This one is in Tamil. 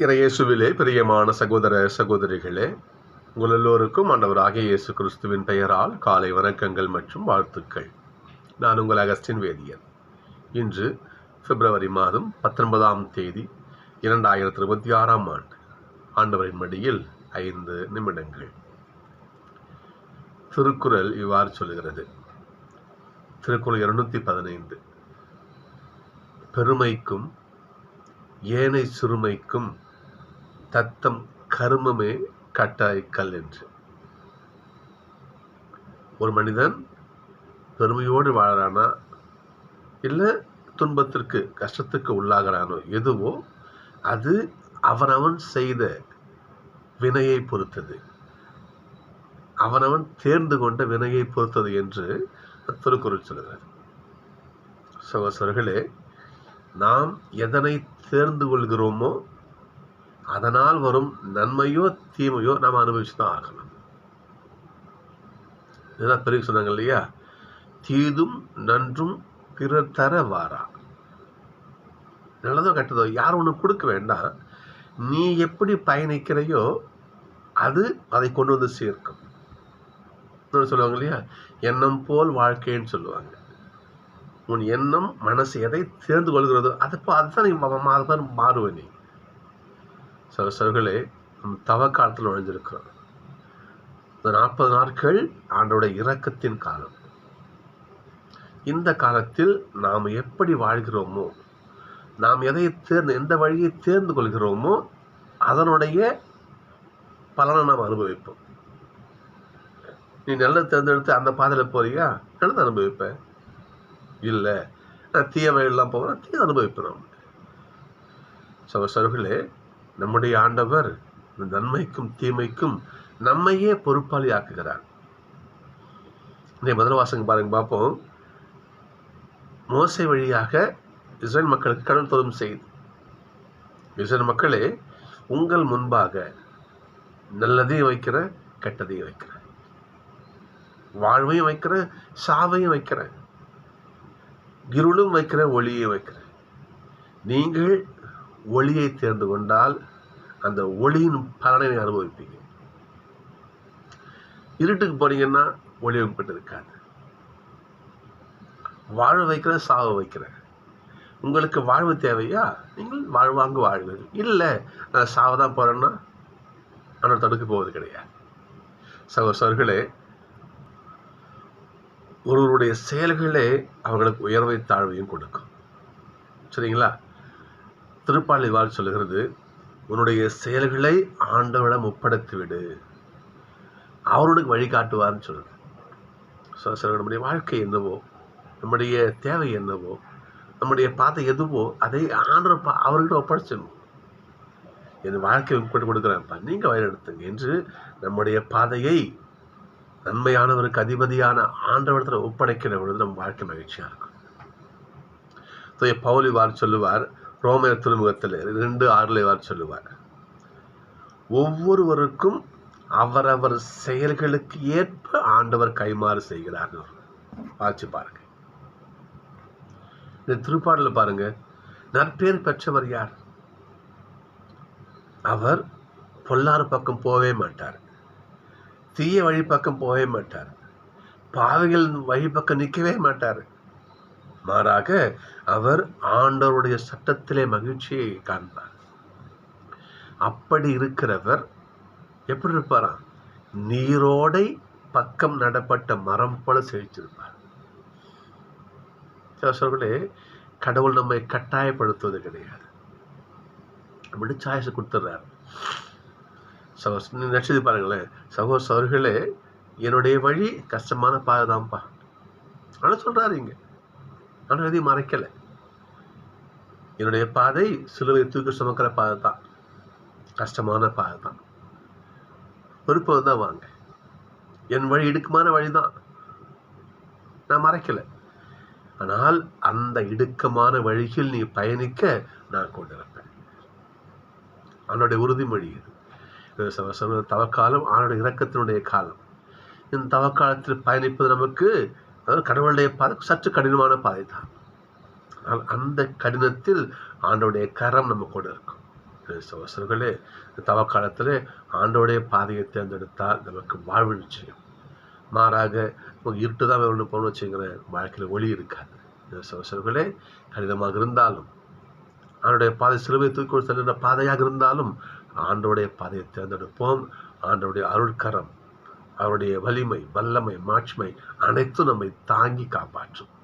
இறையேசுவிலே பிரியமான சகோதர சகோதரிகளே உங்கள் எல்லோருக்கும் ஆண்டவராகிய இயேசு கிறிஸ்துவின் பெயரால் காலை வணக்கங்கள் மற்றும் வாழ்த்துக்கள். நான் உங்கள் அகஸ்டின் வேதியன். இன்று பிப்ரவரி மாதம் பத்தொன்பதாம் தேதி இரண்டாயிரத்தி இருபத்தி ஆறாம் ஆண்டு ஆண்டவரின் மடியில் ஐந்து நிமிடங்கள். திருக்குறள் இவ்வாறு சொல்கிறது. திருக்குறள் இருநூத்தி பதினைந்து. பெருமைக்கும் ஏனை சிறுமைக்கும் தத்தம் கருமமே கட்டாய்க்கல் என்று. ஒரு மனிதன் பெருமையோடு வாழறானா? இல்லை துன்பத்திற்கு கஷ்டத்துக்கு உள்ளாகிறானோ? எதுவோ அது அவனவன் செய்த வினையை பொறுத்தது. அவனவன் தேர்ந்து கொண்ட வினையை பொறுத்தது என்று திருக்குறள் சொல்கிறார். சகோசர்களே நாம் எதனை தேர்ந்து கொள்கிறோமோ அதனால் வரும் நன்மையோ தீமையோ நாம் அனுபவிச்சு தான் ஆகணும். இதுதான் பெரிய சொன்னாங்க இல்லையா? தீதும் நன்றும் பிறர் தர வாரா. நல்லதோ கெட்டதோ யார் ஒன்று கொடுக்க வேண்டாம். நீ எப்படி பயணிக்கிறையோ அது அதை கொண்டு வந்து சேர்க்கும். சொல்லுவாங்க இல்லையா? எண்ணம் போல் வாழ்க்கைன்னு சொல்லுவாங்க. உன் எண்ணம் மனசு எதை தேர்ந்து கொள்கிறதோ அதை அதுதான் நீ அதுதான் மாறுவ நீ. சில சொல்களே நம் தவ காலத்தில் நுழைஞ்சிருக்கிறோம் இந்த நாற்பது நாட்கள் ஆண்டோட இரக்கத்தின் காலம். இந்த காலத்தில் நாம் எப்படி வாழ்கிறோமோ நாம் எதை தேர்ந்து எந்த வழியை தேர்ந்து கொள்கிறோமோ அதனுடைய பலனை நாம் அனுபவிப்போம். நீ நல்லது தேர்ந்தெடுத்து அந்த பாதையில் போறியா? நல்லது அனுபவிப்பேன். இல்லை. நான் தீய வழியெல்லாம் போகிறேன் தீய அனுபவிப்பேன் சகோசர்களே நம்முடைய ஆண்டவர் நன்மைக்கும் தீமைக்கும் நம்மையே பொறுப்பாளி ஆக்குகிறார் இந்த முதல் வாசங்க பாருங்க பார்ப்போம். மோசை வழியாக இஸ்ரேல் மக்களுக்கு கடல் தோதும் செய்து. இஸ்ரேல் மக்களே உங்கள் முன்பாக நல்லதையும் வைக்கிறேன் கெட்டதையும் வைக்கிறேன் வாழ்வையும் வைக்கிறேன் சாவையும் வைக்கிறேன் இருளும் வைக்கிறேன் ஒளியையும் வைக்கிறேன் நீங்கள் ஒளியை தேர்ந்து கொண்டால் அந்த ஒளியின் பலனை அனுபவிப்பீங்க. இருட்டுக்கு போனீங்கன்னா ஒளி உங்ககிட்ட இருக்காது. வாழ வைக்கிற சாவ வைக்கிறேன் உங்களுக்கு வாழ்வு தேவையா? நீங்கள் வாழ்வாங்க வாழ்வீர்கள். இல்லை நான் சாவ தான் போகிறேன்னா ஆனால் தடுக்க போவது கிடையாது. சகோசர்களே ஒருவருடைய செயல்களே அவர்களுக்கு உயர்வை தாழ்வையும் கொடுக்கும். சரிங்களா? திருப்பாளி வாழ் சொல்லுகிறது உன்னுடைய செயல்களை ஆண்டவரிடம் ஒப்படைத்து விடு அவருடைய வழிகாட்டுவார்னு சொல்லுது ஸோ சில நம்முடைய வாழ்க்கை என்னவோ நம்முடைய தேவை என்னவோ நம்முடைய பாதை எதுவோ அதை ஆண்டவர் பா அவர்கிட்ட ஒப்படைச்சிடணும். என் வாழ்க்கை உட்பட்டு கொடுக்குறேன்ப்பா. நீங்கள் வழிநடத்துங்க என்று நம்முடைய பாதையை நன்மையானவருக்கு அதிபதியான ஆண்டவரத்தில் ஒப்படைக்கிற பொழுது நம் வாழ்க்கை மகிழ்ச்சியாக இருக்கும். தூய சொல்லுவார். ரோமையர் திருமுகத்தில் ரெண்டு ஆறுல இவர் சொல்லுவார். ஒவ்வொருவருக்கும் அவரவர் செயல்களுக்கு ஏற்ப ஆண்டவர் கைமாறு செய்கிறார். வாட்சி பாருங்க. இந்த திருப்பாடல பாருங்க. நற்பேர் பெற்றவர் யார்? அவர் பொல்லாறு பக்கம் போகவே மாட்டார். தீய வழி பக்கம் போகவே மாட்டார். பாவைகள் வழி பக்கம் நிற்கவே மாட்டார். மாறாக அவர் ஆண்டவருடைய சட்டத்திலே மகிழ்ச்சியை காண்பார். அப்படி இருக்கிறவர் எப்படி இருப்பாராம் நீரோடை பக்கம் நடப்பட்ட மரம் போல செழிச்சிருப்பார் சொல்லே கடவுள் நம்மை கட்டாயப்படுத்துவது கிடையாது. அப்படி சாய்ஸ் கொடுத்துட்றாரு சகோ நினைச்சது பாருங்களேன் சகோசவர்களே என்னுடைய வழி கஷ்டமான பாதை தான்ப்பா ஆனால் சொல்கிறாரு இங்கே. ஆனால் எதையும் மறைக்கலை. என்னுடைய பாதை சிலுவை தூக்கி சுமக்கிற பாதை தான். கஷ்டமான பாதை தான். விருப்பம் தான் வாங்க. என் வழி இடுக்கமான வழி தான். நான் மறைக்கலை. ஆனால் அந்த இடுக்கமான வழியில் நீ பயணிக்க நான் கொண்டிருப்பேன். அவனுடைய உறுதிமொழி இது. தவக்காலம் அவனுடைய இறக்கத்தினுடைய காலம். இந்த தவக்காலத்தில் பயணிப்பது நமக்கு கடவுளுடைய பாதை சற்று கடினமான பாதை தான் ஆனால் அந்த கடினத்தில் ஆண்டோடைய கரம் நம்ம கூட இருக்கும். சகோசரர்களே தவ காலத்தில் ஆண்டோடைய பாதையை தேர்ந்தெடுத்தால் நமக்கு வாழ்வு நிச்சயம். மாறாக இருட்டு தான் ஒன்று போகணும்னு வச்சுக்கிறேன் வாழ்க்கையில் ஒளி இருக்காது. சகோசரர்களே கடினமாக இருந்தாலும் ஆண்டுடைய பாதை சிலுவை தூக்கி செல்கின்ற பாதையாக இருந்தாலும் ஆண்டோடைய பாதையை தேர்ந்தெடுப்போம். ஆண்டோடைய அருள்கரம் அவருடைய வலிமை வல்லமை மாட்சிமை அனைத்தும் நம்மை தாங்கி காப்பாற்றும்.